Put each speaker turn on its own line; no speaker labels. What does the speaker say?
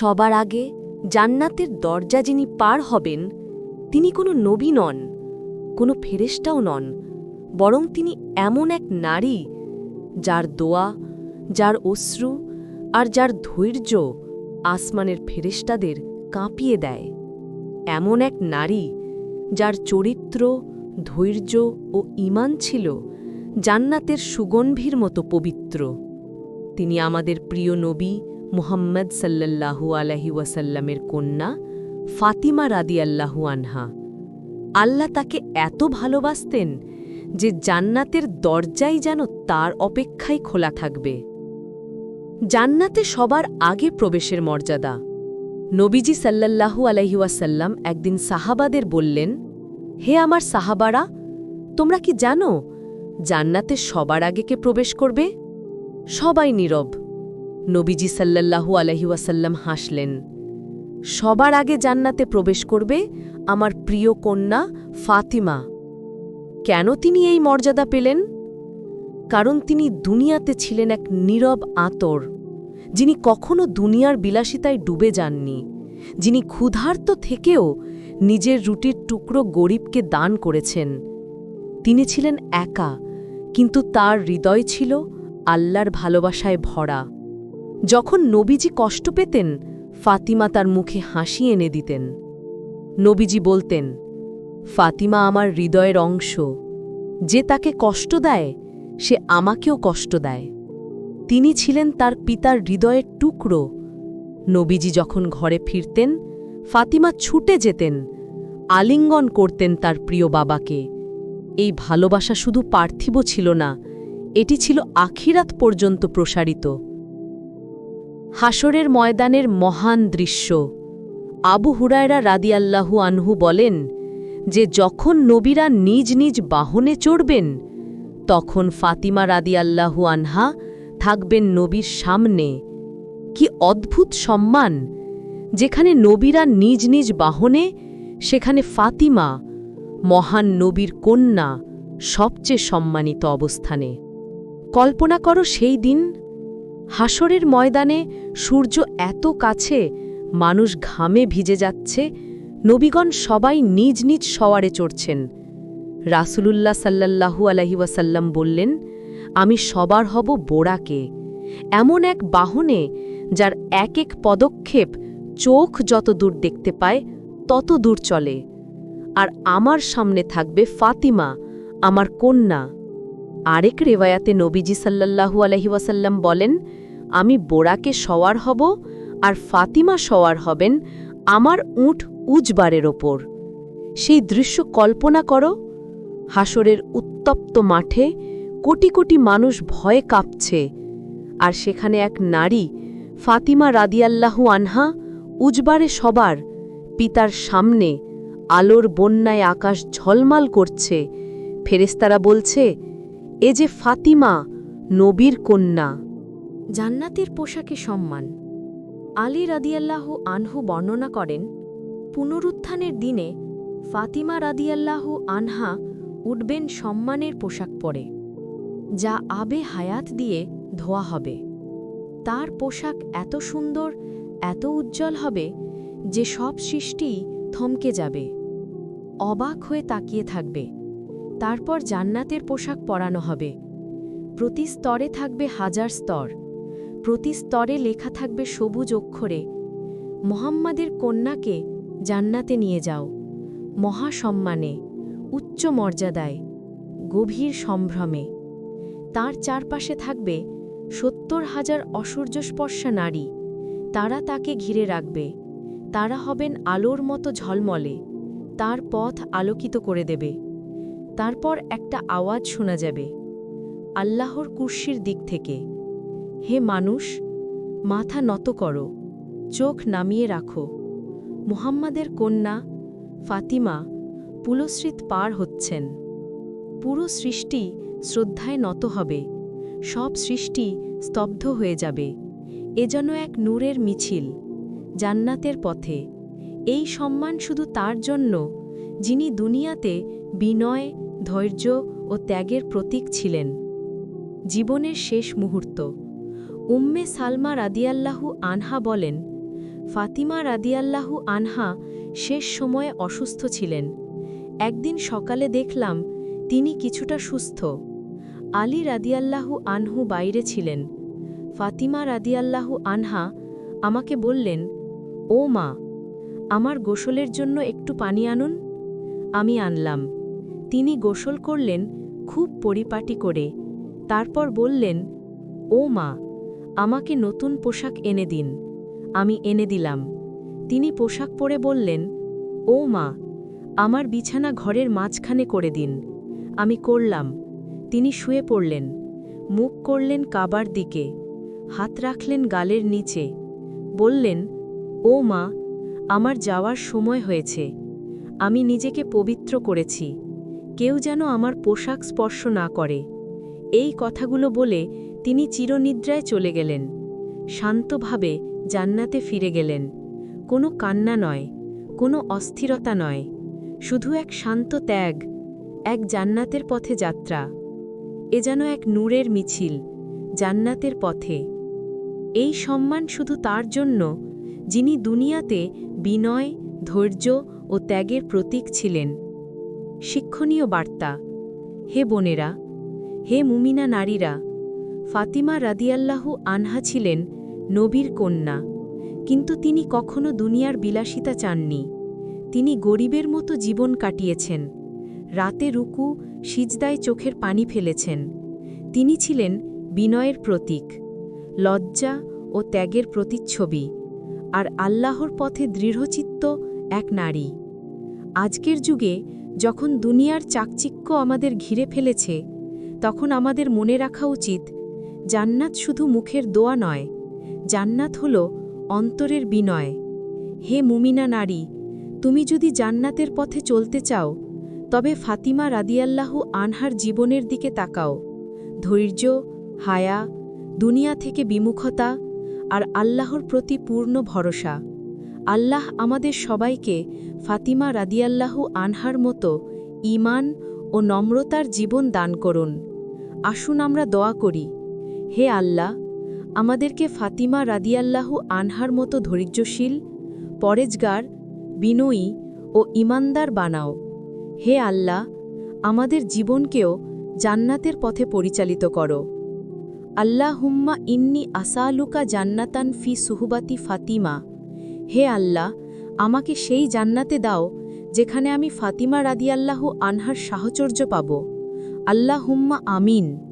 সবার আগে জান্নাতের দরজা যিনি পার হবেন, তিনি কোনো নবী নন, কোনো ফেরেশতাও নন, বরং তিনি এমন এক নারী, যার দোয়া, যার অশ্রু আর যার ধৈর্য আসমানের ফেরেশতাদের কাঁপিয়ে দেয়। এমন এক নারী, যার চরিত্র, ধৈর্য ও ঈমান ছিল জান্নাতের সুগন্ধির মতো পবিত্র। তিনি আমাদের প্রিয় নবী মুহাম্মদ সাল্লাল্লাহু আলহি ওয়াসাল্লামের কন্যা ফাতিমা রাদিয়াল্লাহু আনহা। আল্লাহ তাকে এত ভালোবাসতেন যে জান্নাতের দরজাই যেন তার অপেক্ষায় খোলা থাকবে। জান্নাতে সবার আগে প্রবেশের মর্যাদা। নবীজি সাল্লাল্লাহু আলহিউসাল্লাম একদিন সাহাবাদের বললেন, হে আমার সাহাবারা, তোমরা কি জানো জান্নাতে সবার আগে কে প্রবেশ করবে? সবাই নীরব। নবীজি সাল্লাল্লাহু আলহিউসাল্লাম হাসলেন, সবার আগে জান্নাতে প্রবেশ করবে আমার প্রিয় কন্যা ফাতিমা। কেন তিনি এই মর্যাদা পেলেন? কারণ তিনি দুনিয়াতে ছিলেন এক নীরব আতর, যিনি কখনো দুনিয়ার বিলাসিতায় ডুবে যাননি, যিনি ক্ষুধার্ত থেকেও নিজের রুটির টুকরো গরিবকে দান করেছেন। তিনি ছিলেন একা, কিন্তু তার হৃদয় ছিল আল্লাহর ভালোবাসায় ভরা। যখন নবীজি কষ্ট পেতেন, ফাতিমা তার মুখে হাসি এনে দিতেন। নবীজি বলতেন, ফাতিমা আমার হৃদয়ের অংশ। যে তাকে কষ্ট দেয়, সে আমাকেও কষ্ট দেয়। তিনি ছিলেন তার পিতার হৃদয়ের টুকরো। নবীজি যখন ঘরে ফিরতেন, ফাতিমা ছুটে যেতেন, আলিঙ্গন করতেন তার প্রিয় বাবাকে। এই ভালোবাসা শুধু পার্থিব ছিল না, এটি ছিল আখিরাত পর্যন্ত প্রসারিত। হাসরের ময়দানের মহান দৃশ্য। আবু হুরায়রা রাদিয়াল্লাহু আনহু বলেন, যে যখন নবীরা নিজ নিজ বাহনে চড়বেন, তখন ফাতিমা রাদিয়াল্লাহু আনহা থাকবেন নবীর সামনে। কি অদ্ভুত সম্মান! যেখানে নবীরা নিজ নিজ বাহনে, সেখানে ফাতিমা, মহান নবীর কন্যা সবচেয়ে সম্মানিত অবস্থানে। কল্পনা করো সেই দিন হাসরের ময়দানে সূর্য এত কাছে, মানুষ ঘামে ভিজে যাচ্ছে, নবীগণ সবাই নিজ নিজ সওয়ারে চড়ছেন। রাসূলুল্লাহ সাল্লাল্লাহু আলহি ওয়াসাল্লাম বললেন, আমি সবার হব বোড়াকে। এমন এক বাহনে যার এক এক পদক্ষেপ চোখ যত দূর দেখতে পায়, তত দূর চলে। আর আমার সামনে থাকবে ফাতিমা, আমার কন্যা। আরেক রেওয়ায়াতে নবীজি সাল্লাল্লাহু আলহি ওয়াসাল্লাম বলেন আমি বোড়াকে সওয়ার হব আর ফাতিমা সওয়ার হবেন আমার উঠ উজবারের ওপর। সেই দৃশ্য কল্পনা করো, হাসরের উত্তপ্ত মাঠে কোটি কোটি মানুষ ভয়ে কাঁপছে আর সেখানে এক নারী, ফাতিমা রাদিয়াল্লাহু আনহা, উজবারে সবার, পিতার সামনে আলোর বন্যায় আকাশ ঝলমাল করছে। ফেরেস্তারা বলছে, এ যে ফাতিমা, নবীর কন্যা। জান্নাতের পোশাকে সম্মান। আলী রাদিয়াল্লাহু আনহু বর্ণনা করেন, পুনরুত্থানের দিনে ফাতিমা রাদিয়াল্লাহু আনহা উঠবেন সম্মানের পোশাক পরে, যা আবে হায়াত দিয়ে ধোয়া হবে। তার পোশাক এত সুন্দর, এত উজ্জ্বল হবে যে সব সৃষ্টি থমকে যাবে। অবাক হয়ে তাকিয়ে থাকবে। তারপর জান্নাতের পোশাক পরানো হবে। প্রতি স্তরে থাকবে হাজার স্তর। প্রতি স্তরে লেখা থাকবে সবুজ অক্ষরে, মোহাম্মদের কন্যাকে জান্নাতে নিয়ে যাও, মহাসম্মানে, উচ্চ মর্যাদায়, গভীর সম্ভ্রমে। তার চারপাশে থাকবে সত্তর হাজার অসূর্যস্পর্শা নারী। তারা তাকে ঘিরে রাখবে। তারা হবেন আলোর মতো ঝলমলে। তার পথ আলোকিত করে দেবে। তারপর একটা আওয়াজ শোনা যাবে, আল্লাহর কুর্সির দিক থেকে। হে মানুষ, মাথা নত করো, চোখ নামিয়ে রাখো। মুহাম্মাদের কন্যা ফাতিমা পুলশ্রিত পার হচ্ছেন। পুরো সৃষ্টি শ্রদ্ধায় নত হবে, সব সৃষ্টি স্তব্ধ হয়ে যাবে। এ যেন এক নূরের মিছিল, জান্নাতের পথে। এই সম্মান শুধু তার জন্য, যিনি দুনিয়াতে বিনয়, ধৈর্য ও ত্যাগের প্রতীক ছিলেন। জীবনের শেষ মুহূর্ত। উম্মে সালমা রাদিয়াল্লাহু আনহা বলেন, ফাতিমা রাদিয়াল্লাহু আনহা শেষ সময়ে অসুস্থ ছিলেন। একদিন সকালে দেখলাম তিনি কিছুটা সুস্থ। আলী রাদিয়াল্লাহু আনহু বাইরে ছিলেন। ফাতিমা রাদিয়াল্লাহু আনহা আমাকে বললেন, ও মা, আমার গোসলের জন্য একটু পানি আনুন। আমি আনলাম। তিনি গোসল করলেন খুব পরিপাটি করে। তারপর বললেন, ও মা আমাকে নতুন পোশাক এনে দিন। আমি এনে দিলাম। তিনি পোশাক পরে বললেন, ও মা, আমার বিছানা ঘরের মাঝখানে করে দিন। আমি করলাম। তিনি শুয়ে পড়লেন। মুখ করলেন কাবার দিকে। হাত রাখলেন গালের নিচে। বললেন, ও মা, আমার যাওয়ার সময় হয়েছে। আমি নিজেকে পবিত্র করেছি। কেউ যেন আমার পোশাক স্পর্শ না করে। এই কথাগুলো বলে তিনি চিরনিদ্রায় চলে গেলেন। শান্তভাবে জান্নাতে ফিরে গেলেন। কোনো কান্না নয়, কোনো অস্থিরতা নয়, শুধু এক শান্ত ত্যাগ, এক জান্নাতের পথে যাত্রা। এ যেন এক নূরের মিছিল, জান্নাতের পথে। এই সম্মান শুধু তার জন্য, যিনি দুনিয়াতে বিনয়, ধৈর্য ও ত্যাগের প্রতীক ছিলেন। শিক্ষণীয় বার্তা, হে বোনেরা, হে মুমিনা নারীরা ফাতিমা রাদিয়াল্লাহু আনহা ছিলেন নবীর কন্যা। কিন্তু তিনি কখনো দুনিয়ার বিলাসিতা চাননি। তিনি গরিবের মতো জীবন কাটিয়েছেন। রাতে রুকু, সিজদায় চোখের পানি ফেলেছেন। তিনি ছিলেন বিনয়ের প্রতীক, লজ্জা ও ত্যাগের প্রতিচ্ছবি, আর আল্লাহর পথে দৃঢ়চিত্ত এক নারী। আজকের যুগে যখন দুনিয়ার চাকচিক্য আমাদের ঘিরে ফেলেছে, তখন আমাদের মনে রাখা উচিত জান্নাত শুধু মুখের দোয়া নয়, জান্নাত হল অন্তরের বিনয়। হে মুমিনা নারী, তুমি যদি জান্নাতের পথে চলতে চাও, তবে ফাতিমা রাদিয়াল্লাহু আনহার জীবনের দিকে তাকাও। ধৈর্য, হায়া, দুনিয়া থেকে বিমুখতা আর আল্লাহর প্রতি পূর্ণ ভরসা। আল্লাহ আমাদের সবাইকে ফাতিমা রাদিয়াল্লাহু আনহার মতো ঈমান ও নম্রতার জীবন দান করুন। আসুন আমরা দোয়া করি। হে আল্লাহ, আমাদেরকে ফাতিমা রাদিয়াল্লাহু আনহার মতো ধৈর্যশীল, পরেজগার, বিনয়ী ও ইমানদার বানাও। হে আল্লাহ, আমাদের জীবনকেও জান্নাতের পথে পরিচালিত করো। আল্লাহ হুম্মা ইন্নি আসালুকা জান্নাতান ফি সুহুবাতি ফাতিমা। হে আল্লাহ, আমাকে সেই জান্নাতে দাও, যেখানে আমি ফাতিমা রাদিয়াল্লাহু আনহার সাহচর্য পাব। আল্লাহ হুম্মা আমিন।